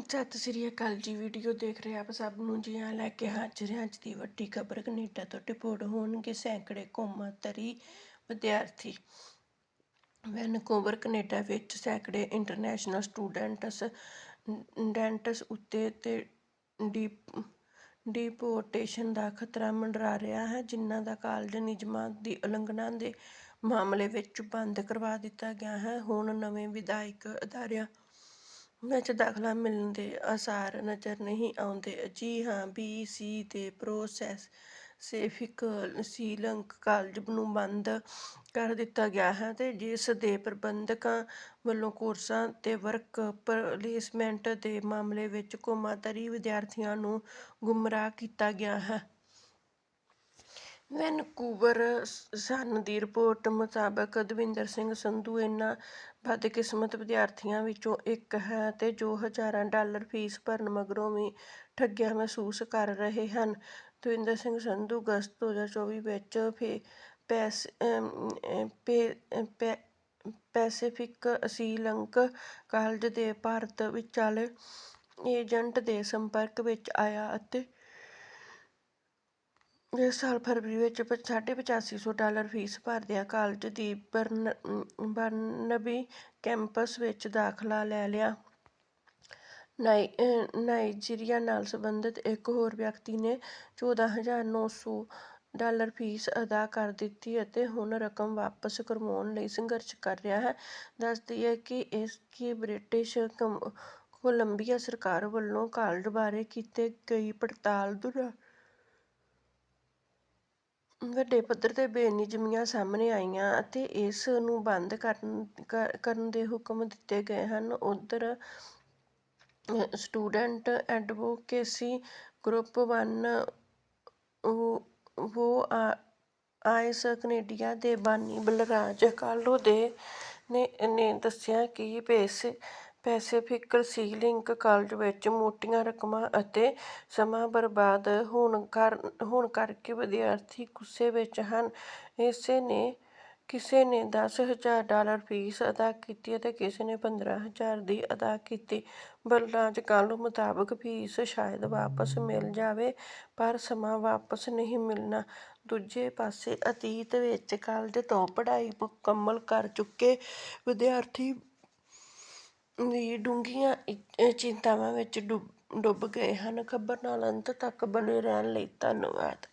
ਸਤਿ ਸ੍ਰੀ ਅਕਾਲ ਜੀ ਵੀਡੀਓ ਦੇਖ ਰਹੇ ਆਪ ਸਭ ਨੂੰ ਜੀ ਆ ਲੈ ਕੇ ਹਾਜ਼ਰ ਹਾਂ ਅੱਜ ਦੀ ਵੱਡੀ ਖਬਰ। ਕੈਨੇਡਾ ਤੋਂ ਡਿਪੋਰਟ ਹੋਣਗੇ ਸੈਂਕੜੇ ਕੌਮਾਂਤਰੀ ਵਿਦਿਆਰਥੀ। ਵੈਨਕੂਵਰ, ਕੈਨੇਡਾ ਵਿੱਚ ਸੈਂਕੜੇ ਇੰਟਰਨੈਸ਼ਨਲ ਸਟੂਡੈਂਟਸ, ਡੈਂਟਸ ਉੱਤੇ ਤੇ ਡੀਪ, ਡੀਪੋਰਟੇਸ਼ਨ ਦਾ ਖਤਰਾ ਮੰਡਰਾ ਰਿਹਾ ਹੈ, ਜਿਨ੍ਹਾਂ ਦਾ ਕਾਲਜ ਨਿਯਮਾਂ ਦੀ ਉਲੰਘਣਾ ਦੇ ਮਾਮਲੇ ਵਿੱਚ ਬੰਦ ਕਰਵਾ ਦਿੱਤਾ ਗਿਆ ਹੈ। ਹੁਣ ਨਵੇਂ ਵਿਧਾਇਕ ਅਦਾਰਿਆਂ ਵਿੱਚ ਦਾਖਲਾ ਮਿਲਣ ਦੇ ਆਸਾਰ ਨਜ਼ਰ ਨਹੀਂ ਆਉਂਦੇ। ਜੀ ਹਾਂ, ਬੀ, ਸੀ ਦੇ ਪ੍ਰੋਸੈਸਿਫਿਕ ਸੀਲੰਕ ਕਾਲਜ ਨੂੰ ਬੰਦ ਕਰ ਦਿੱਤਾ ਗਿਆ ਹੈ ਤੇ ਜਿਸ ਦੇ ਪ੍ਰਬੰਧਕਾਂ ਵੱਲੋਂ ਕੋਰਸਾਂ ਤੇ ਵਰਕ ਪਲੇਸਮੈਂਟ ਦੇ ਮਾਮਲੇ ਵਿੱਚ ਕੌਮਾਂਤਰੀ ਵਿਦਿਆਰਥੀਆਂ ਨੂੰ ਗੁੰਮਰਾਹ ਕੀਤਾ ਗਿਆ ਹੈ। ਵੈਨਕੂਵਰ ਸਨ ਦੀ ਰਿਪੋਰਟ ਮੁਤਾਬਕ ਦਵਿੰਦਰ ਸਿੰਘ ਸੰਧੂ ਇਹਨਾਂ ਬਦਕਿਸਮਤ ਵਿਦਿਆਰਥੀਆਂ ਵਿੱਚੋਂ ਇੱਕ ਹੈ ਅਤੇ ਜੋ ਹਜ਼ਾਰਾਂ ਡਾਲਰ ਫੀਸ ਭਰਨ ਮਗਰੋਂ ਵੀ ਠੱਗਿਆ ਮਹਿਸੂਸ ਕਰ ਰਹੇ ਹਨ। ਦਵਿੰਦਰ ਸਿੰਘ ਸੰਧੂ ਅਗਸਤ 2024 ਵਿੱਚ ਫੇ, ਪੈਸ ਪੇ ਪੈ, ਪੈਸੀਫਿਕ ਅਸੀਲੰਕ ਕਾਲਜ ਦੇ ਭਾਰਤ ਵਿਚਾਲੇ ਏਜੰਟ ਦੇ ਸੰਪਰਕ ਵਿੱਚ ਆਇਆ ਅਤੇ ਇਸ ਸਾਲ ਫਰਵਰੀ ਵਿੱਚ ਪ, ਸਾਢੇ ਪਚਾਸੀ ਸੌ ਡਾਲਰ ਫੀਸ ਭਰਦਿਆਂ ਕਾਲਜ ਦੀ ਬਰਨ, ਬਰਨਬੀ ਕੈਂਪਸ ਵਿੱਚ ਦਾਖਲਾ ਲੈ ਲਿਆ। ਨਾਈ ਨਾਈਜੀਰੀਆ ਨਾਲ ਸੰਬੰਧਿਤ ਇੱਕ ਹੋਰ ਵਿਅਕਤੀ ਨੇ ਚੌਦਾਂ ਹਜ਼ਾਰ ਨੌ ਸੌ ਡਾਲਰ ਫੀਸ ਅਦਾ ਕਰ ਦਿੱਤੀ ਅਤੇ ਹੁਣ ਰਕਮ ਵਾਪਸ ਕਰਵਾਉਣ ਲਈ ਸੰਘਰਸ਼ ਕਰ ਰਿਹਾ ਹੈ। ਦੱਸ ਦਈਏ ਕਿ ਇਸ, ਕੀ ਬ੍ਰਿਟਿਸ਼ ਕੋਲੰਬੀਆ ਸਰਕਾਰ ਵੱਲੋਂ ਕਾਲਜ ਬਾਰੇ ਕੀਤੀ ਗਈ ਪੜਤਾਲ ਦੌਰਾਨ ਵੱਡੇ ਪੱਧਰ ਤੇ ਬੇਨਿਯਮੀਆਂ ਸਾਹਮਣੇ ਆਈਆਂ ਅਤੇ ਇਸ ਨੂੰ ਬੰਦ ਕਰਨ ਦੇ ਹੁਕਮ ਦਿੱਤੇ ਗਏ ਹਨ। ਉਧਰ student advocacy group one voice Canada ਦੇ ਬਾਨੀ ਬਲਰਾਜ ਕਾਲੋ ਦੇ ਨੇ ਦੱਸਿਆ ਕਿ ਪੈਸੀਫਿਕ ਸੀਲਿੰਕ ਕਾਲਜ ਵਿੱਚ ਮੋਟੀਆਂ ਰਕਮਾਂ ਅਤੇ ਸਮਾਂ ਬਰਬਾਦ ਹੋਣ ਕਰਕੇ ਵਿਦਿਆਰਥੀ ਗੁੱਸੇ ਵਿੱਚ ਹਨ। ਇਸੇ ਨੇ, ਕਿਸੇ ਨੇ ਦਸ ਹਜ਼ਾਰ ਡਾਲਰ ਫੀਸ ਅਦਾ ਕੀਤੀ ਅਤੇ ਕਿਸੇ ਨੇ ਪੰਦਰਾਂ ਹਜ਼ਾਰ ਦੀ ਅਦਾ ਕੀਤੀ। ਬਲਰਾਜ ਕਾਲੋ ਮੁਤਾਬਕ ਫੀਸ ਸ਼ਾਇਦ ਵਾਪਸ ਮਿਲ ਜਾਵੇ, ਪਰ ਸਮਾਂ ਵਾਪਸ ਨਹੀਂ ਮਿਲਣਾ। ਦੂਜੇ ਪਾਸੇ ਅਤੀਤ ਵਿੱਚ ਕਾਲਜ ਤੋਂ ਪੜ੍ਹਾਈ ਮੁਕੰਮਲ ਕਰ ਚੁੱਕੇ ਵਿਦਿਆਰਥੀ ਵੀ ਡੂੰਘੀਆਂ ਚਿੰਤਾਵਾਂ ਵਿੱਚ ਡੁੱਬ ਗਏ ਹਨ। ਖਬਰ ਨਾਲ ਅੰਤ ਤੱਕ ਬਣੇ ਰਹਿਣ ਲਈ ਧੰਨਵਾਦ।